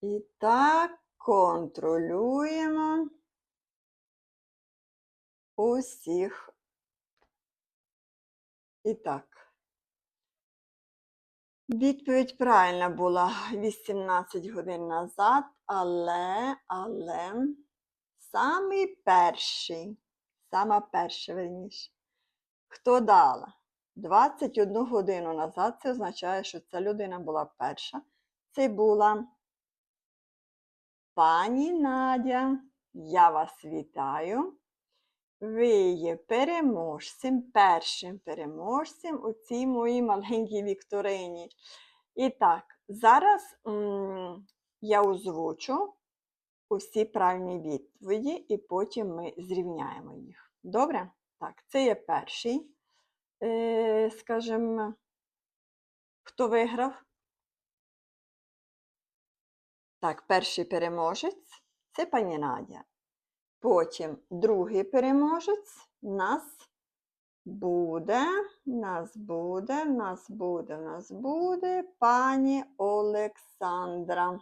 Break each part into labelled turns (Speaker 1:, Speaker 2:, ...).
Speaker 1: І так контролюємо усіх. І так. Відповідь правильна була 18 годин назад, але, але самий перший, сама перша, верніше, хто дала 21 годину назад, це означає, що ця людина була перша. Це була пані Надя. Я вас вітаю. Ви є переможцем, першим переможцем у цій моїй маленькій вікторині. І так, зараз м, я озвучу усі правильні відповіді, і потім ми зрівняємо їх. Добре? Так, це є перший, е, скажімо, хто виграв. Так, перший переможець це пані Надя. Потім другий переможець нас буде, нас буде, нас буде, нас буде пані Олександра.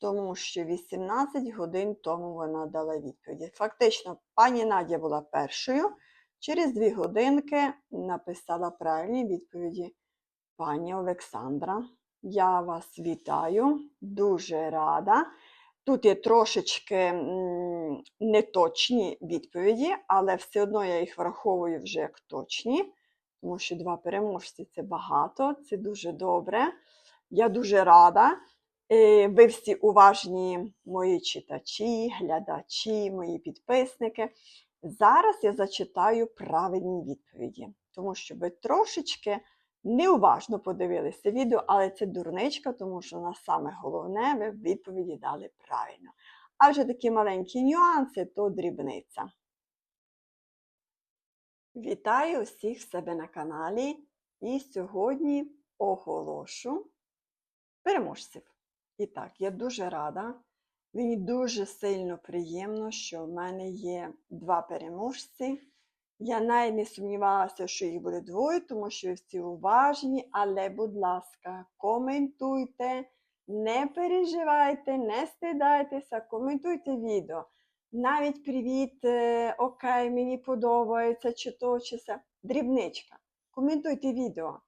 Speaker 1: Тому що 18 годин тому вона дала відповіді. Фактично, пані Надя була першою. Через дві годинки написала правильні відповіді пані Олександра. Я вас вітаю, дуже рада. Тут є трошечки неточні відповіді, але все одно я їх враховую вже як точні, тому що два переможці це багато, це дуже добре. Я дуже рада. Е, Ви всі уважні мої читачі, глядачі, мої підписники. Зараз я зачитаю правильні відповіді, тому що ви трошечки неуважно подивилися відео, але це дурничка, тому що на саме головне ви відповіді дали правильно. А вже такі маленькі нюанси то дрібниця. Вітаю усіх в себе на каналі. І сьогодні оголошу переможців. І так, я дуже рада. Мені дуже сильно приємно, що в мене є два переможці. Я навіть не сумнівалася, що їх буде двоє, тому що всі уважні, але, будь ласка, коментуйте, не переживайте, не стидайтеся, коментуйте відео. Навіть привіт, е, окей, мені подобається, чи то, чи це. Дрібничка. Коментуйте відео,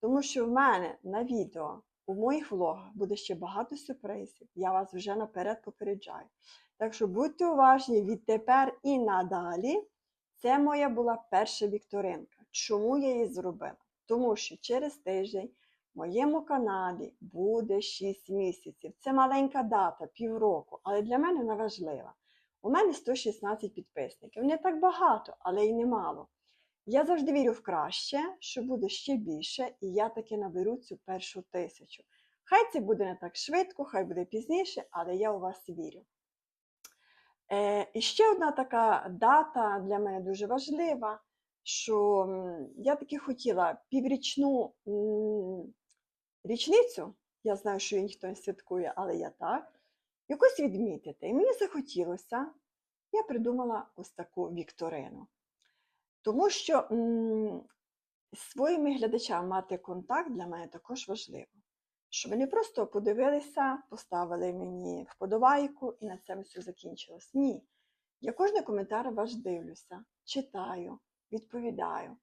Speaker 1: тому що в мене на відео у моїх влогах буде ще багато сюрпризів. Я вас вже наперед попереджаю. Так що будьте уважні відтепер і надалі. Це моя була перша вікторинка. Чому я її зробила? Тому що через тиждень в моєму каналі буде 6 місяців. Це маленька дата, півроку, але для мене вона важлива. У мене 116 підписників. Не так багато, але й немало. Я завжди вірю в краще, що буде ще більше, і я таки наберу цю першу тисячу. Хай це буде не так швидко, хай буде пізніше, але я у вас вірю. Е, і ще одна така дата для мене дуже важлива, що я таки хотіла піврічну річницю, я знаю, що її ніхто не святкує, але я так, якось відмітити. І мені захотілося, я придумала ось таку вікторину. Тому що своїми глядачами мати контакт для мене також важливо. Щоб вони просто подивилися, поставили мені вподобайку і на цьому все закінчилось. Ні. Я кожний коментар ваш дивлюся, читаю, відповідаю.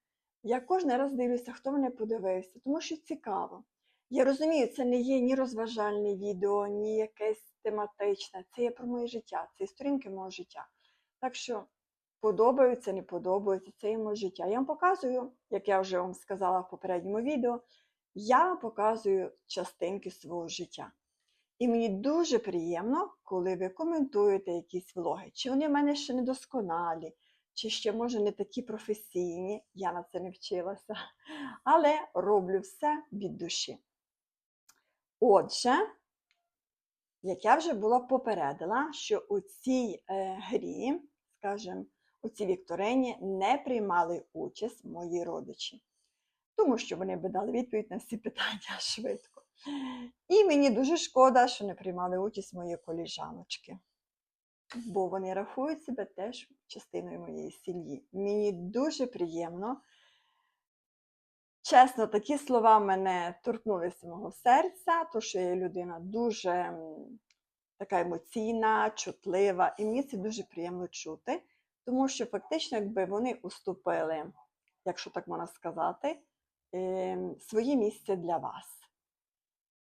Speaker 1: Я кожен раз дивлюся, хто мене подивився, тому що цікаво. Я розумію, це не є ні розважальне відео, ні якесь тематичне. Це є про моє життя, це сторінки мого життя. Так що подобаються, не подобаються, це є моє життя. Я вам показую, як я вже вам сказала в попередньому відео, я показую частинки свого життя. І мені дуже приємно, коли ви коментуєте якісь влоги, чи вони в мене ще недосконалі, чи ще, може, не такі професійні, я на це не вчилася, але роблю все від душі. Отже, як я вже була попередила, що у цій е, грі, скажімо, у цій вікторині не приймали участь мої родичі тому що вони би дали відповідь на всі питання швидко. І мені дуже шкода, що не приймали участь мої коліжаночки, бо вони рахують себе теж частиною моєї сім'ї. Мені дуже приємно. Чесно, такі слова мене торкнулися мого серця, тому що я людина дуже така емоційна, чутлива, і мені це дуже приємно чути, тому що фактично, якби вони уступили, якщо так можна сказати, своє місце для вас.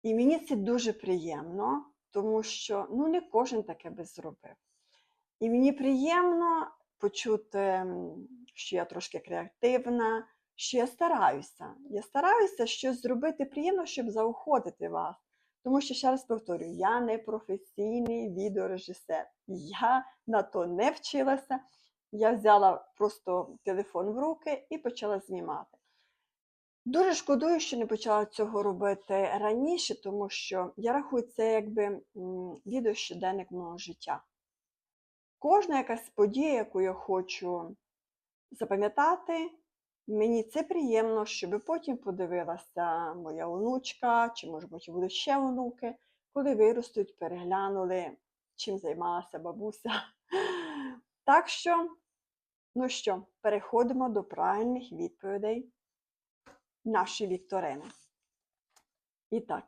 Speaker 1: І мені це дуже приємно, тому що ну, не кожен таке би зробив. І мені приємно почути, що я трошки креативна, що я стараюся. Я стараюся щось зробити приємно, щоб заохотити вас. Тому що, ще раз повторюю, я не професійний відеорежисер. Я на то не вчилася. Я взяла просто телефон в руки і почала знімати. Дуже шкодую, що не почала цього робити раніше, тому що я рахую це якби м, відеощоденник мого життя. Кожна якась подія, яку я хочу запам'ятати, мені це приємно, щоб потім подивилася моя онучка, чи, може бути, будуть ще онуки, коли виростуть, переглянули, чим займалася бабуся. Так що, ну що, переходимо до правильних відповідей нашої вікторини. І так,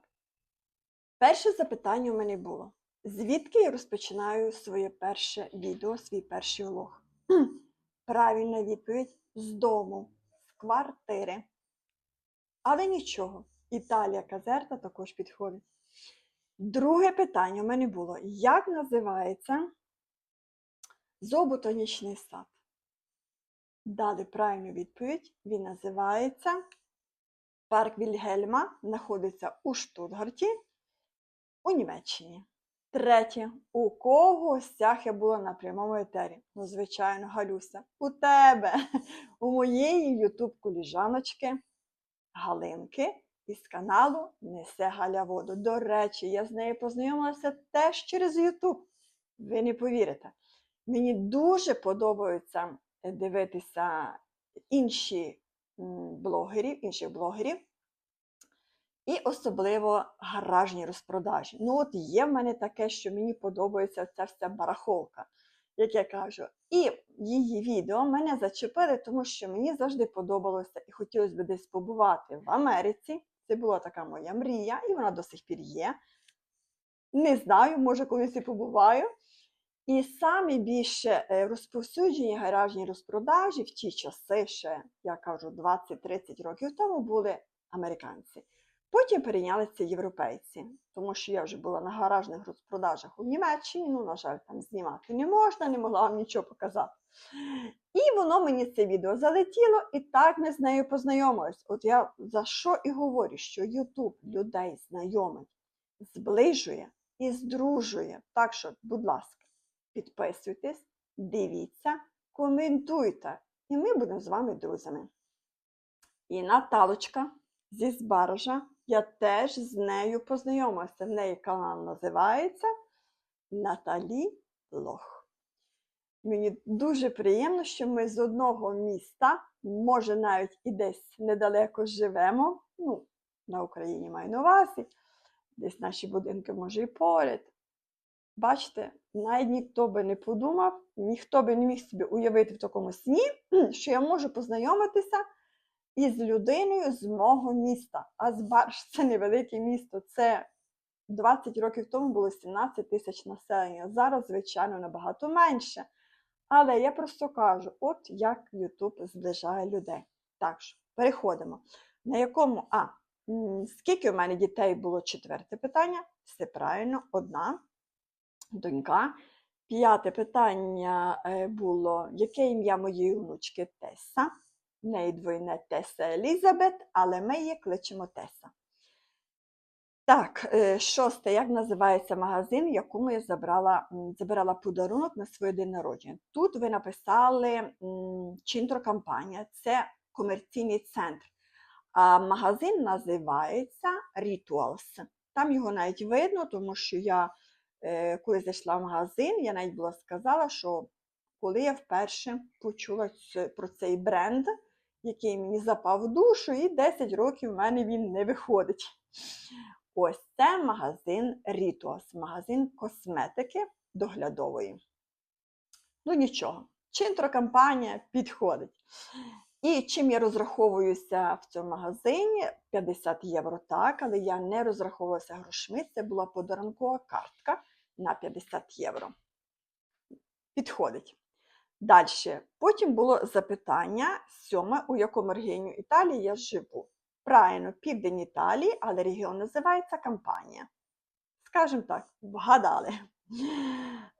Speaker 1: перше запитання у мене було: звідки я розпочинаю своє перше відео, свій перший влог? Правильна відповідь з дому, з квартири. Але нічого, Італія Казерта також підходить. Друге питання у мене було: як називається зооботанічний сад? Дали правильну відповідь. Він називається Парк Вільгельма, знаходиться у Штутгарті, у Німеччині. Третє. У кого стяг я була на прямому етері? Ну, звичайно, Галюся. У тебе, у моєї ютуб-коліжаночки Галинки із каналу Несе Галя воду. До речі, я з нею познайомилася теж через Ютуб. Ви не повірите. Мені дуже подобається е, дивитися інші блогерів, інших блогерів. І особливо гаражні розпродажі. Ну, от є в мене таке, що мені подобається ця вся барахолка, як я кажу. І її відео мене зачепили, тому що мені завжди подобалося і хотілося б десь побувати в Америці. Це була така моя мрія, і вона до сих пір є. Не знаю, може, колись і побуваю. І самі більше е, розповсюджені гаражні розпродажі в ті часи, ще, я кажу, 20-30 років тому були американці. Потім перейнялися європейці, тому що я вже була на гаражних розпродажах у Німеччині, ну, на жаль, там знімати не можна, не могла вам нічого показати. І воно мені це відео залетіло, і так ми з нею познайомились. От я за що і говорю, що Ютуб людей знайомить, зближує і здружує. Так що, будь ласка, підписуйтесь, дивіться, коментуйте, і ми будемо з вами друзями. І Наталочка зі Збаража, я теж з нею познайомилася. В неї канал називається Наталі Лох. Мені дуже приємно, що ми з одного міста, може навіть і десь недалеко живемо. Ну, на Україні маю на увазі, десь наші будинки може і поряд. Бачите, навіть ніхто би не подумав, ніхто би не міг собі уявити в такому сні, що я можу познайомитися із людиною з мого міста. А Збарж це невелике місто. Це 20 років тому було 17 тисяч населення. Зараз, звичайно, набагато менше. Але я просто кажу, от як Ютуб зближає людей. Так що, переходимо. На якому, а, скільки у мене дітей було четверте питання? Все правильно, одна донька. П'яте питання е, було, яке ім'я моєї внучки Теса? В неї двойне Теса Елізабет, але ми її кличемо Теса. Так, е, шосте, як називається магазин, в якому я забрала, забирала подарунок на своє день народження. Тут ви написали Чинтро компанія, це комерційний центр. А магазин називається Rituals. Там його навіть видно, тому що я, коли зайшла в магазин, я навіть була сказала, що коли я вперше почула про цей бренд, який мені запав в душу, і 10 років в мене він не виходить. Ось це магазин Rituals, магазин косметики доглядової. Ну нічого, чинтро компанія підходить. І чим я розраховуюся в цьому магазині? 50 євро так, але я не розраховувалася грошми. Це була подарункова картка, на 50 євро. Підходить. Далі. Потім було запитання сьоме, у якому регіоні Італії я живу. Правильно, південь Італії, але регіон називається Кампанія. Скажімо так, вгадали.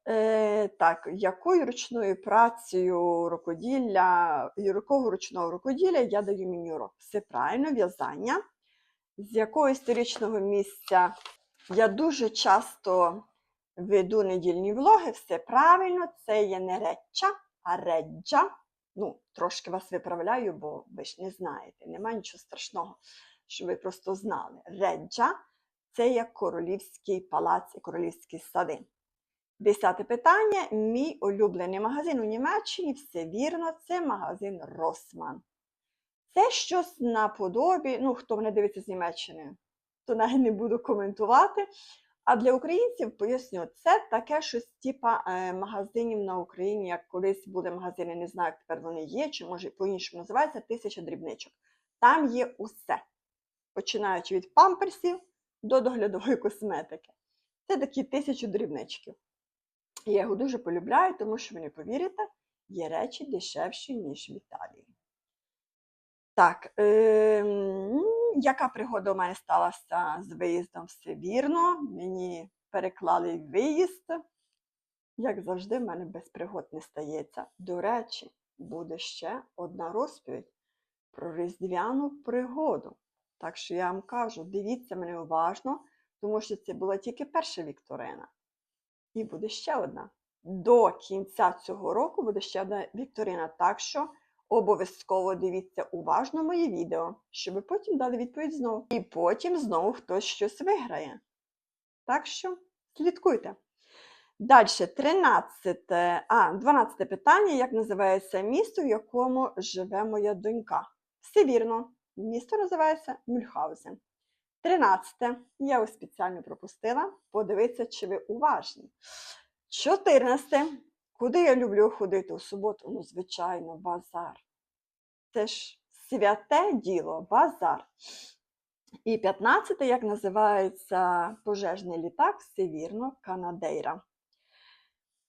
Speaker 1: Е, так, якою ручною працею рукоділля, якого ручного рукоділля я даю міні-урок? Все правильно, в'язання. З якого історичного місця я дуже часто веду недільні влоги, все правильно, це є не реча, а реджа. Ну, трошки вас виправляю, бо ви ж не знаєте, немає нічого страшного, щоб ви просто знали. Реджа це як королівський палац і королівські сади. Десяте питання. Мій улюблений магазин у Німеччині, все вірно, це магазин Росман. Це щось наподобі, ну, хто мене дивиться з Німеччини, то навіть не буду коментувати. А для українців поясню, це таке щось типа е, магазинів на Україні, як колись були магазини, не знаю, як тепер вони є, чи може по-іншому називається тисяча дрібничок. Там є усе, починаючи від памперсів до доглядової косметики. Це такі тисячу дрібничків. Я його дуже полюбляю, тому що ви не повірите, є речі дешевші, ніж в Італії. Так, е, яка пригода у мене сталася з виїздом? Все вірно. Мені переклали виїзд. Як завжди, в мене без пригод не стається. До речі, буде ще одна розповідь про різдвяну пригоду. Так що я вам кажу, дивіться мене уважно, тому що це була тільки перша вікторина. І буде ще одна. До кінця цього року буде ще одна вікторина. Так що обов'язково дивіться уважно моє відео, щоб ви потім дали відповідь знову. І потім знову хтось щось виграє. Так що слідкуйте. Далі, 13, а, 12 питання, як називається місто, в якому живе моя донька? Все вірно, місто називається Мюльхаузен. 13. Я його спеціально пропустила. Подивіться, чи ви уважні. 14. Куди я люблю ходити у суботу? Ну, звичайно, базар. Це ж святе діло, базар. І 15, як називається пожежний літак, все вірно, Канадейра.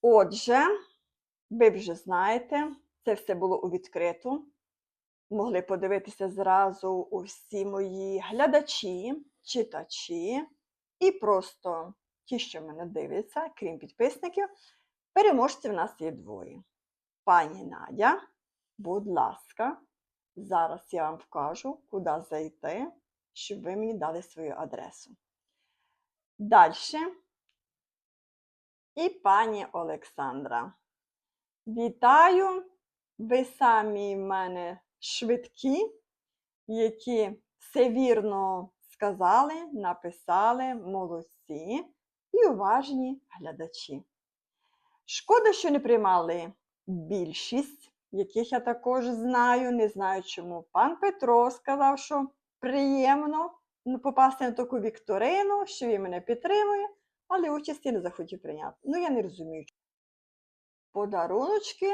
Speaker 1: Отже, ви вже знаєте, це все було у відкриту. Могли подивитися зразу усі мої глядачі, читачі і просто ті, що мене дивляться, крім підписників. Переможців в нас є двоє. Пані Надя, будь ласка, зараз я вам вкажу, куди зайти, щоб ви мені дали свою адресу. Далі. І пані Олександра. Вітаю! Ви самі в мене швидкі, які все вірно сказали, написали, молодці і уважні глядачі. Шкода, що не приймали більшість, яких я також знаю. Не знаю, чому пан Петро сказав, що приємно попасти на таку вікторину, що він мене підтримує, але участі не захотів прийняти. Ну, я не розумію. Подаруночки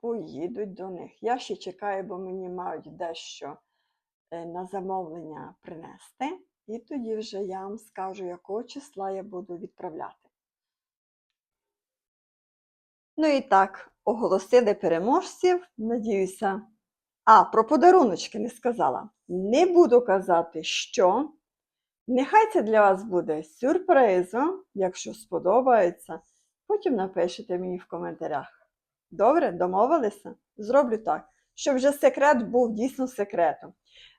Speaker 1: поїдуть до них. Я ще чекаю, бо мені мають дещо е, на замовлення принести. І тоді вже я вам скажу, якого числа я буду відправляти. Ну і так, оголосили переможців. Надіюся. А, про подаруночки не сказала. Не буду казати, що. Нехай це для вас буде сюрпризом, якщо сподобається. Потім напишете мені в коментарях. Добре, домовилися? Зроблю так, щоб вже секрет був дійсно секретом.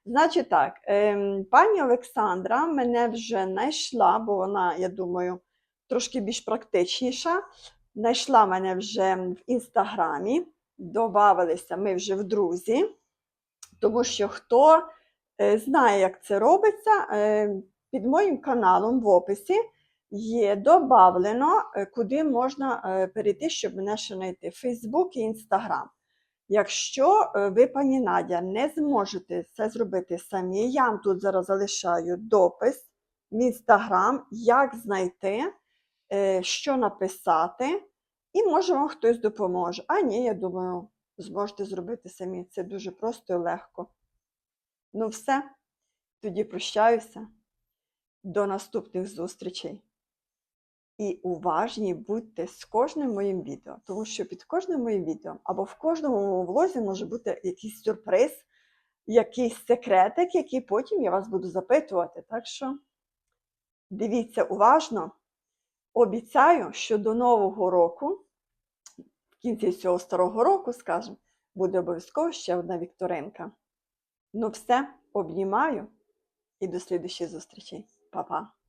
Speaker 1: Значить так, ем, пані Олександра мене вже знайшла, бо вона, я думаю, трошки більш практичніша. Знайшла мене вже в інстаграмі, додавалися ми вже в друзі, тому що хто е, знає, як це робиться, е, під моїм каналом в описі є додавлено, е, куди можна перейти, щоб мене ще знайти Фейсбук і Інстаграм. Якщо ви, пані Надя, не зможете це зробити самі, я вам тут зараз залишаю допис в інстаграм, як знайти, що написати, і може вам хтось допоможе. А ні, я думаю, зможете зробити самі. Це дуже просто і легко. Ну, все, тоді прощаюся. До наступних зустрічей. І уважні будьте з кожним моїм відео, тому що під кожним моїм відео або в кожному влозі може бути якийсь сюрприз, якийсь секретик, який потім я вас буду запитувати. Так що дивіться уважно. Обіцяю, що до Нового року, в кінці цього старого року, скажімо, буде обов'язково ще одна вікторинка. Ну все, обнімаю і до слідущих зустрічей. Па-па!